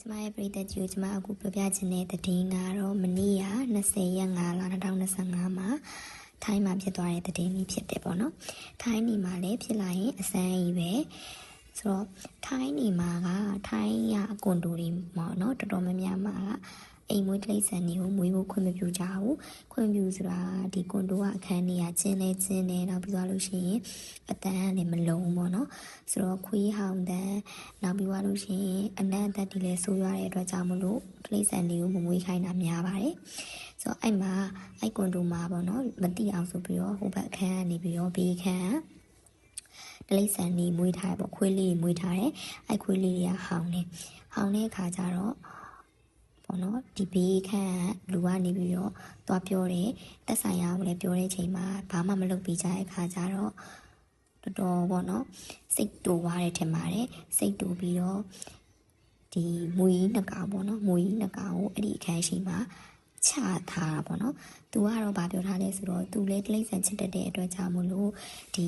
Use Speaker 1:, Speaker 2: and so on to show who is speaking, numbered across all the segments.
Speaker 1: ကျမရဲ့ပရိသတ်ကြီးကိုကျမအခုပြောပြချင်တဲ့သတင်းကတော့မနေ့က20ရက်5လ2025မှာထိုင်းမှာဖြစ်သွားတဲ့သတင်းကြီးဖြစ်တယ်ပေါ့နော်။ထိုင်းနေမှာလည်းဖြစ်လာရင်အစမ်းကြီးပဲ။ ဆိုတော့ထိုင်းနေမှာကထိုင်းရအကွန်တိုတွေပေါ့နော်တော်တော်များများမှာကအိမ်မွေးတိရစ္ဆာန်တွေကိုမွေးဖို့ခွင့်မပြုကြဘူး။ခွင့်ပြုဆိုတာဒီကွန်တိုကအခန်းတွေကကျင်းနေကျင်းနေတော့ပြီးသွားလို့ရှိရင်အတန်းကလည်းမလုံးပေါ့နော်။ဆိုတော့ခွေးဟောင်တန်းနောက်ပြီးသွားလို့ရှိရင်အနံ့အသက်တွေလည်းဆိုးရတဲ့အတွက်ကြောင့်မလို့တိရစ္ဆာန်တွေကိုမမွေးခိုင်းတာများပါတယ်။ဆိုတော့အဲ့မှာအဲ့ကွန်တိုမှာပေါ့နော်မတိအောင်ဆိုပြီးတော့ဟိုဘက်အခန်းကနေပြီးတော့ဘေးခန်းက တလိษံနေမွေးထားတယ်ပေါ့ခွေးလေးတွေမွေးထားတယ်အဲ့ခွေးလေးတွေကဟောင်းနေဟောင်းတဲ့အခါကျတော့ပေါ့နော်ဒီဘေးခန့်လူကနေပြီးတော့သွားပြောတယ်တက်ဆိုင်ရကိုလည်းပြောတဲ့ချိန်မှာဘာမှမလုပ်ပြီးကြတဲ့အခါကျတော့တော်တော်ပေါ့နော်စိတ်တူသွားတယ်ထင်ပါတယ်စိတ်တူပြီးတော့ဒီမွေးနှစ်ကောင်ပေါ့နော်မွေးနှစ်ကောင်ကိုအဲ့ဒီအခန်းရှိမှာ ချထားတာပေါ့နော်။ तू ကတော့ဗာပြောထားလဲဆိုတော့ तू လည်းတိရစ္ဆာန်ချစ်တတ်တဲ့အတွက်ကြောင့်မလို့ဒီ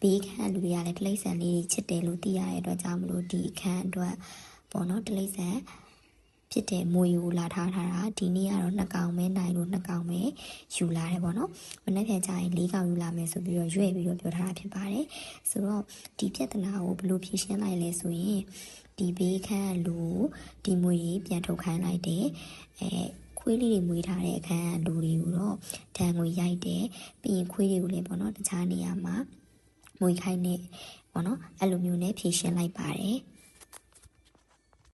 Speaker 1: ဘေးခန့်လူတွေကလည်းတိရစ္ဆာန်လေးတွေချစ်တယ်လို့သိရတဲ့အတွက်ကြောင့်မလို့ဒီအခန်းအတွက်ပေါ့နော်တိရစ္ဆာန်ဖြစ်တဲ့မွေကိုလာထားထားတာဒီနေ့ကတော့နှစ်ကောင်ပဲနိုင်လို့နှစ်ကောင်ပဲယူလာတယ်ပေါ့နော်။မနေ့ပြန်ကျရင်လေးကောင်ယူလာမယ်ဆိုပြီးတော့ရွေ့ပြီးတော့ပြောထားတာဖြစ်ပါတယ်။ဆိုတော့ဒီပြဿနာကိုဘယ်လိုဖြေရှင်းလိုက်လဲဆိုရင်ဒီဘေးခန့်လူကိုဒီမွေကြီးပြန်ထုတ်ခိုင်းလိုက်တယ်။အဲ ခွေးလေးတွေမွေးထားတဲ့အခန်းကလူတွေကိုတော့ဒဏ်ငွေရိုက်တယ်ပြီးရင်ခွေးတွေကိုလည်းပေါ့နော်တခြားနေရာမှာမွေးခိုင်းနေပေါ့နော်အဲ့လိုမျိုးနဲ့ဖြည့်ရှင်းလိုက်ပါတယ်။